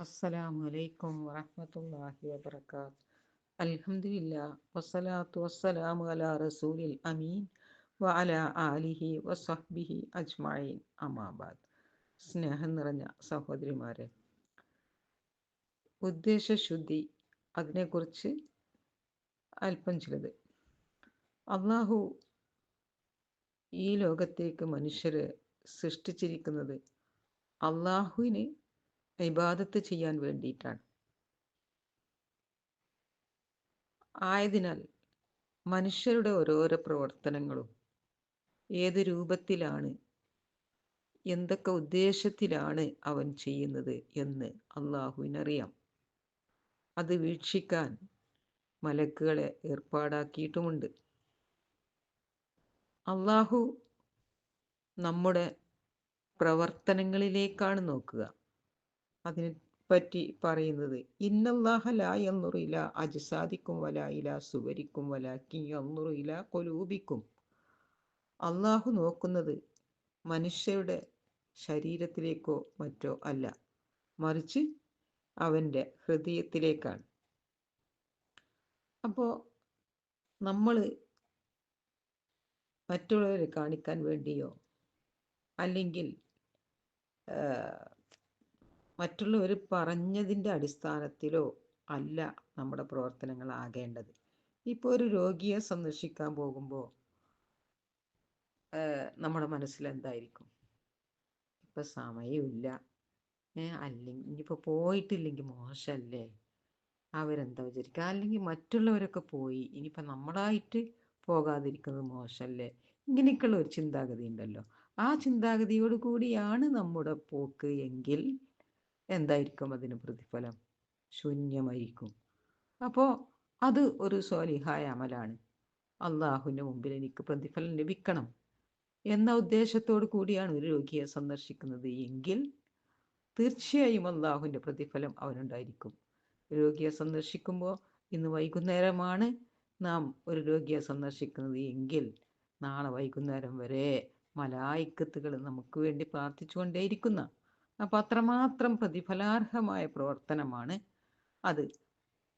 അസ്സലാമു അലൈക്കും വറഹ്മത്തുള്ളാഹി വബറകാത്ത്. അൽഹംദുലില്ലാ വസ്സലാത്തു വസ്സലാമു അലാ റസൂലിൽ അമീൻ വഅലാ ആലിഹി വസഹ്ബിഹി അജ്മഈൻ. അമാബാദ് സ്നേഹം നിറഞ്ഞ സഹോദരിമാരെ ഉദ്ദേശശുദ്ധി അതിനെക്കുറിച്ച് അല്പം ചിലത്. അള്ളാഹു ഈ ലോകത്തേക്ക് മനുഷ്യരെ സൃഷ്ടിച്ചിരിക്കുന്നത് അള്ളാഹുവിന് ഇബാദത്ത് ചെയ്യാൻ വേണ്ടിയിട്ടാണ്. ആയതിനാൽ മനുഷ്യരുടെ ഓരോരോ പ്രവർത്തനങ്ങളും ഏത് രൂപത്തിലാണ് എന്തൊക്കെ ഉദ്ദേശത്തിലാണ് അവൻ ചെയ്യുന്നത് എന്ന് അള്ളാഹുവിനറിയാം. അത് വീക്ഷിക്കാൻ മലക്കുകളെ ഏർപ്പാടാക്കിയിട്ടുമുണ്ട്. അള്ളാഹു നമ്മുടെ പ്രവർത്തനങ്ങളിലേക്കാണ് നോക്കുക. അതിനെ പറ്റി പറയുന്നത്. ഇന്നല്ലാഹ ലാ യന്നുറു ഇല അജ്സാദിക്കും വല ഇല സുവരിക്കും യന്നുറു ഇല കൊലൂബിക്കും അള്ളാഹു നോക്കുന്നത് മനുഷ്യരുടെ ശരീരത്തിലേക്കോ മറ്റോ അല്ല. മറിച്ച് അവന്റെ ഹൃദയത്തിലേക്കാണ്. അപ്പോൾ നമ്മൾ മറ്റുള്ളവരെ കാണിക്കാൻ വേണ്ടിയോ? അല്ലെങ്കിൽ മറ്റുള്ളവർ പറഞ്ഞതിന്റെ അടിസ്ഥാനത്തിലോ അല്ല നമ്മുടെ പ്രവർത്തനങ്ങൾ ആകേണ്ടത്. ഇപ്പോൾ ഒരു രോഗിയെ സന്ദർശിക്കാൻ പോകുമ്പോൾ നമ്മുടെ മനസ്സിൽ എന്തായിരിക്കും ഇപ്പം സമയമില്ല. അല്ലെങ്കിൽ ഇനിയിപ്പോൾ പോയിട്ടില്ലെങ്കിൽ മോശമല്ലേ അവരെന്താ വിചാരിക്കുക അല്ലെങ്കിൽ മറ്റുള്ളവരൊക്കെ പോയി ഇനിയിപ്പോൾ നമ്മളായിട്ട് പോകാതിരിക്കുന്നത് മോശമല്ലേ ഇങ്ങനെയൊക്കെയുള്ള ഒരു ചിന്താഗതി ഉണ്ടല്ലോ ആ ചിന്താഗതിയോട് കൂടിയാണ് നമ്മുടെ പോക്ക് എങ്കിൽ എന്തായിരിക്കും അതിന് പ്രതിഫലം? ശൂന്യമായിരിക്കും. അപ്പോൾ അത് ഒരു സ്വാലിഹായ അമലാണ്. അള്ളാഹുവിന്റെ മുമ്പിൽ എനിക്ക് പ്രതിഫലം ലഭിക്കണം എന്ന ഉദ്ദേശത്തോടു കൂടിയാണ് ഒരു രോഗിയെ സന്ദർശിക്കുന്നത്. എങ്കിൽ തീർച്ചയായും അള്ളാഹുവിന്റെ പ്രതിഫലം അവനുണ്ടായിരിക്കും. രോഗിയെ സന്ദർശിക്കുമ്പോൾ ഇന്ന് വൈകുന്നേരമാണ് നാം ഒരു രോഗിയെ സന്ദർശിക്കുന്നത്. എങ്കിൽ നാളെ വൈകുന്നേരം വരെ മലായിക്കത്തുകൾ നമുക്ക് വേണ്ടി പ്രാർത്ഥിച്ചുകൊണ്ടേയിരിക്കുന്ന അപ്പം അത്രമാത്രം പ്രതിഫലാർഹമായ പ്രവർത്തനമാണ് അത്.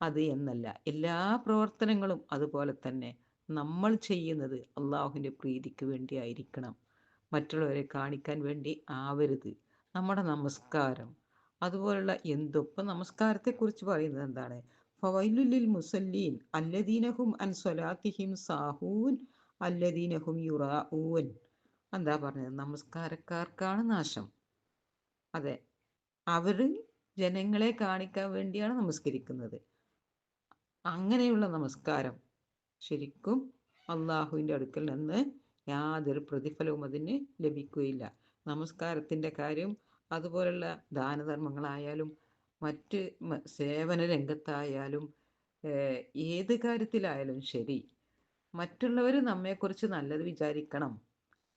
അത് എന്നല്ല. എല്ലാ പ്രവർത്തനങ്ങളും അതുപോലെ തന്നെ നമ്മൾ ചെയ്യുന്നത് അള്ളാഹുവിന്റെ പ്രീതിക്ക് വേണ്ടി ആയിരിക്കണം. മറ്റുള്ളവരെ കാണിക്കാൻ വേണ്ടി ആവരുത്. നമ്മുടെ നമസ്കാരം. അതുപോലുള്ള എന്തൊപ്പം നമസ്കാരത്തെക്കുറിച്ച് പറയുന്നത് എന്താണ്? ഫവൈലുലിൽ മുസല്ലീൻ അല്ലദീനഹും അൻ സ്വലാത്തിഹിം സാഹൂൻ അല്ലദീനഹും യുറാഊൻ. എന്താ പറഞ്ഞത്? നമസ്കാരക്കാർക്കാണ് നാശം. അതെ. അവർ ജനങ്ങളെ കാണിക്കാൻ വേണ്ടിയാണ് നമസ്കരിക്കുന്നത്. അങ്ങനെയുള്ള നമസ്കാരം ശരിക്കും അള്ളാഹുവിന്റെ അടുക്കൽ നിന്ന് യാതൊരു പ്രതിഫലവും അതിന് ലഭിക്കുകയില്ല. നമസ്കാരത്തിന്റെ കാര്യം അതുപോലുള്ള ദാനധർമ്മങ്ങളായാലും മറ്റ് സേവന രംഗത്തായാലും ഏത് കാര്യത്തിലായാലും ശരി. മറ്റുള്ളവർ നമ്മെക്കുറിച്ച് നല്ലത് വിചാരിക്കണം.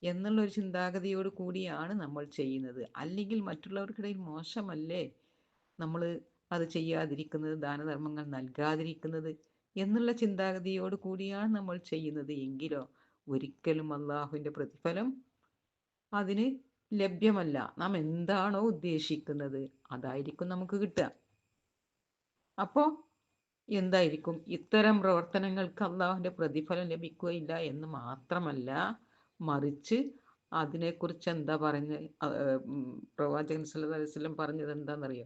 എന്നുള്ള ഒരു ചിന്താഗതിയോട് കൂടിയാണ് നമ്മൾ ചെയ്യുന്നത്. അല്ലെങ്കിൽ മറ്റുള്ളവർക്കിടയിൽ മോശമല്ലേ നമ്മൾ അത് ചെയ്യാതിരിക്കുന്നത് ദാനധർമ്മങ്ങൾ നൽകാതിരിക്കുന്നത് എന്നുള്ള ചിന്താഗതിയോട് കൂടിയാണ് നമ്മൾ ചെയ്യുന്നത്. എങ്കിലോ ഒരിക്കലും അള്ളാഹുവിന്റെ പ്രതിഫലം അതിന് ലഭ്യമല്ല. നാം എന്താണോ ഉദ്ദേശിക്കുന്നത് അതായിരിക്കും നമുക്ക് കിട്ടുക. അപ്പോൾ എന്തായിരിക്കും? ഇത്തരം പ്രവർത്തനങ്ങൾക്ക് അള്ളാഹുവിന്റെ പ്രതിഫലം ലഭിക്കുകയില്ല എന്ന് മാത്രമല്ല മറിച്ച് അതിനെക്കുറിച്ച് എന്താ പറഞ്ഞ പ്രവാചകൻ സല്ലല്ലാഹു അലൈഹി വസല്ലം പറഞ്ഞത് എന്താണെന്നറിയോ?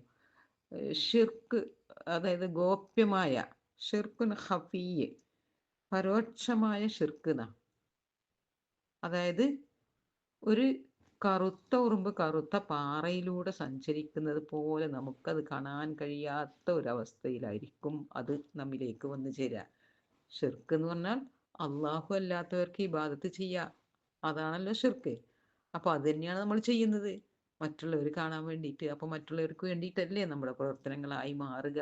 ഷിർക്ക് അതായത് ഗോപ്യമായ ഷിർക്കുൻ ഹഫീയ് പരോക്ഷമായ ഷിർക്കുന്ന അതായത് ഒരു കറുത്ത ഉറുമ്പ് കറുത്ത പാറയിലൂടെ സഞ്ചരിക്കുന്നത് പോലെ നമുക്കത് കാണാൻ കഴിയാത്ത ഒരവസ്ഥയിലായിരിക്കും അത് നമ്മിലേക്ക് വന്നു ചേരുക ഷിർക്ക് എന്ന് പറഞ്ഞാൽ അള്ളാഹു അല്ലാത്തവർക്ക് ഇബാദത്ത് ചെയ്യുക അതാണല്ലോ ഷിർക്ക്. അപ്പോൾ അത് തന്നെയാണ് നമ്മൾ ചെയ്യുന്നത്. മറ്റുള്ളവർ കാണാൻ വേണ്ടിയിട്ട്. അപ്പോൾ മറ്റുള്ളവർക്ക് വേണ്ടിയിട്ടല്ലേ നമ്മുടെ പ്രവർത്തനങ്ങളായി മാറുക.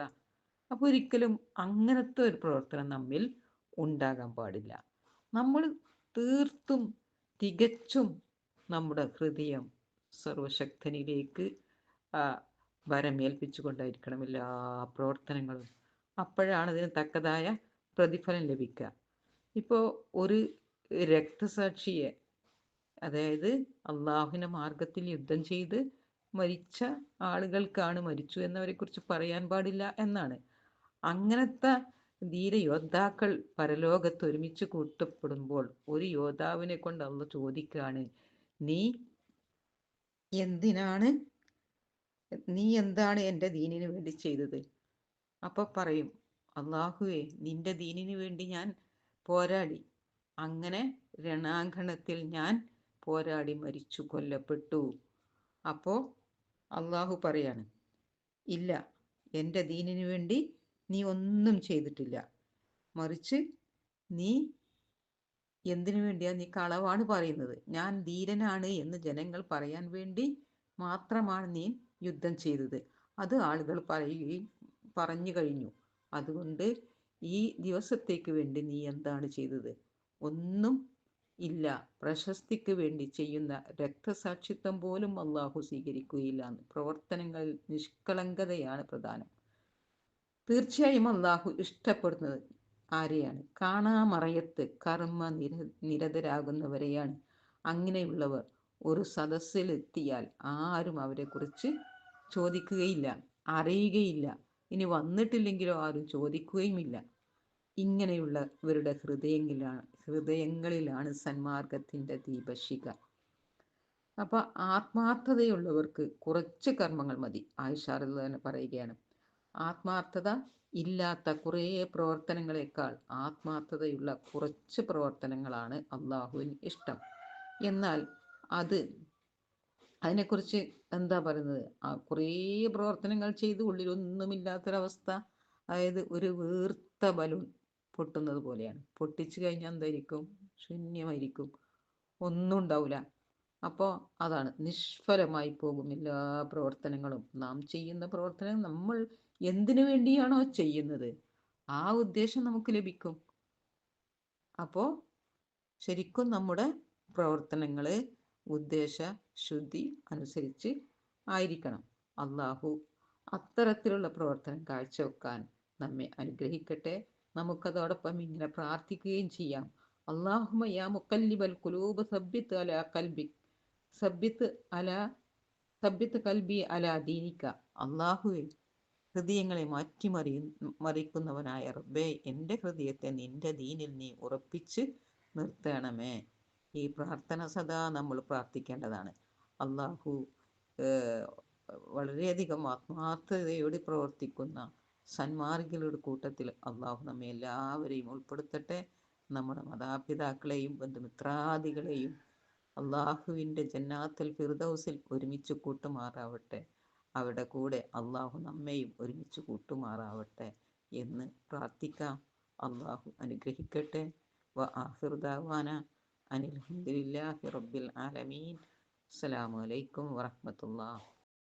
അപ്പോൾ ഒരിക്കലും അങ്ങനത്തെ ഒരു പ്രവർത്തനം നമ്മിൽ ഉണ്ടാകാൻ പാടില്ല. നമ്മൾ തീർത്തും തികച്ചും നമ്മുടെ ഹൃദയം സർവശക്തനിലേക്ക് വരമേൽപ്പിച്ചുകൊണ്ടായിരിക്കണം എല്ലാ പ്രവർത്തനങ്ങളും. അപ്പോഴാണ് ഇതിന് തക്കതായ പ്രതിഫലം ലഭിക്കുക. ഇപ്പോൾ ഒരു രക്തസാക്ഷിയെ അതായത് അള്ളാഹുവിന്റെ മാർഗത്തിൽ യുദ്ധം ചെയ്ത് മരിച്ച ആളുകൾക്കാണ് മരിച്ചു എന്നവരെ കുറിച്ച് പറയാൻ പാടില്ല എന്നാണ്. അങ്ങനത്തെ ധീര യോദ്ധാക്കൾ പരലോകത്ത് ഒരുമിച്ച് കൂട്ടപ്പെടുമ്പോൾ ഒരു യോദ്ധാവിനെ കൊണ്ട് അള്ള ചോദിക്കുകയാണ് നീ എന്തിനാണ് നീ എന്താണ് എന്റെ ദീനിന് വേണ്ടി ചെയ്തത്? അപ്പൊ പറയും അള്ളാഹുവേ നിന്റെ ദീനിന് വേണ്ടി ഞാൻ പോരാടി. അങ്ങനെ രണാങ്കണത്തിൽ ഞാൻ പോരാടി മരിച്ചു കൊല്ലപ്പെട്ടു. അപ്പോ അള്ളാഹു പറയാണ് ഇല്ല എന്റെ ദീനിനു വേണ്ടി നീ ഒന്നും ചെയ്തിട്ടില്ല. മറിച്ച് നീ എന്തിനു വേണ്ടിയാ നീ കളവാണ് പറയുന്നത്? ഞാൻ ധീരനാണ് എന്ന് ജനങ്ങൾ പറയാൻ വേണ്ടി മാത്രമാണ് നീ യുദ്ധം ചെയ്തത്. അത് ആളുകൾ പറയുകയും പറഞ്ഞു കഴിഞ്ഞു. അതുകൊണ്ട് ഈ ദിവസത്തേക്ക് വേണ്ടി നീ എന്താണ് ചെയ്തത്? ഒന്നും ഇല്ല. പ്രശസ്തിക്ക് വേണ്ടി ചെയ്യുന്ന രക്തസാക്ഷിത്വം പോലും അള്ളാഹു സ്വീകരിക്കുകയില്ല പ്രവർത്തനങ്ങൾ നിഷ്കളങ്കതയാണ് പ്രധാനം. തീർച്ചയായും അള്ളാഹു ഇഷ്ടപ്പെടുന്നത് ആരെയാണ്? കാണാമറയത്ത് കർമ്മ നിര നിരതരാകുന്നവരെയാണ്. അങ്ങനെയുള്ളവർ ഒരു സദസ്സിലെത്തിയാൽ ആരും അവരെക്കുറിച്ച് ചോദിക്കുകയില്ല അറിയുകയില്ല. ഇനി വന്നിട്ടില്ലെങ്കിലോ ആരും ചോദിക്കുകയുമില്ല. ഇങ്ങനെയുള്ള ഇവരുടെ ഹൃദയങ്ങളിലാണ് ഹൃദയങ്ങളിലാണ് സന്മാർഗത്തിന്റെ ദീപശിക അപ്പൊ ആത്മാർത്ഥതയുള്ളവർക്ക് കുറച്ച് കർമ്മങ്ങൾ മതി ആയിഷാർ തന്നെ പറയുകയാണ്. ആത്മാർത്ഥത ഇല്ലാത്ത കുറേ പ്രവർത്തനങ്ങളെക്കാൾ ആത്മാർത്ഥതയുള്ള കുറച്ച് പ്രവർത്തനങ്ങളാണ് അള്ളാഹുവിന് ഇഷ്ടം. എന്നാൽ അത് അതിനെക്കുറിച്ച് എന്താ പറയുന്നത്? ആ കുറേ പ്രവർത്തനങ്ങൾ ചെയ്ത് ഉള്ളിലൊന്നുമില്ലാത്തൊരവസ്ഥ അതായത് ഒരു വീർത്ത ബലൂൺ പൊട്ടുന്നത് പോലെയാണ്. പൊട്ടിച്ചു കഴിഞ്ഞാൽ എന്തായിരിക്കും? ശൂന്യമായിരിക്കും. ഒന്നും ഉണ്ടാവില്ല അപ്പോൾ അതാണ്. നിഷ്ഫലമായി പോകും എല്ലാ പ്രവർത്തനങ്ങളും. നാം ചെയ്യുന്ന പ്രവർത്തനം നമ്മൾ എന്തിനു വേണ്ടിയാണോ ചെയ്യുന്നത്? ആ ഉദ്ദേശം നമുക്ക് ലഭിക്കും. അപ്പോൾ ശരിക്കും നമ്മുടെ പ്രവർത്തനങ്ങൾ ഉദ്ദേശ ശുദ്ധി അനുസരിച്ച് ആയിരിക്കണം. അള്ളാഹു അത്തരത്തിലുള്ള പ്രവർത്തനം കാഴ്ചവെക്കാൻ നമ്മെ അനുഗ്രഹിക്കട്ടെ. നമുക്കതോടൊപ്പം ഇങ്ങനെ പ്രാർത്ഥിക്കുകയും ചെയ്യാം. അള്ളാഹുമ മുക്കല്ലിബൽ കുലൂബ് സബ്ബിത്ത് അല കൽബി സബ്ബിത്ത് അല സബ്ബിത്ത് കൽബി അല ദീനിക്ക. ഹൃദയങ്ങളെ മാറ്റിമറി മറിക്കുന്നവനായ റബ്ബേ എന്റെ ഹൃദയത്തെ നിന്റെ ദീനിൽ നീ ഉറപ്പിച്ച് നിർത്തണമേ. ഈ പ്രാർത്ഥന സദാ നമ്മൾ പ്രാർത്ഥിക്കേണ്ടതാണ്. അള്ളാഹു വളരെയധികം ആത്മാർത്ഥതയോടെ പ്രവർത്തിക്കുന്ന സന്മാർഗികളുടെ കൂട്ടത്തിൽ അള്ളാഹു നമ്മെ എല്ലാവരെയും ഉൾപ്പെടുത്തട്ടെ. നമ്മുടെ മാതാപിതാക്കളെയും ബന്ധുമിത്രാദികളെയും അള്ളാഹുവിന്റെ ജന്നാത്തൽ ഫിർദൗസിൽ ഒരുമിച്ച് കൂട്ടുമാറാവട്ടെ. അവിടെ കൂടെ അള്ളാഹു നമ്മയും ഒരുമിച്ച് കൂട്ടുമാറാവട്ടെ എന്ന് പ്രാർത്ഥിക്കാം. അള്ളാഹു അനുഗ്രഹിക്കട്ടെ. വ ആഹിർദാവാന അനിൽഹദില്ലാഹി റബ്ബിൽ ആലമീൻ. അസ്സലാമു അലൈക്കും വറഹ്മത്തുള്ളാഹി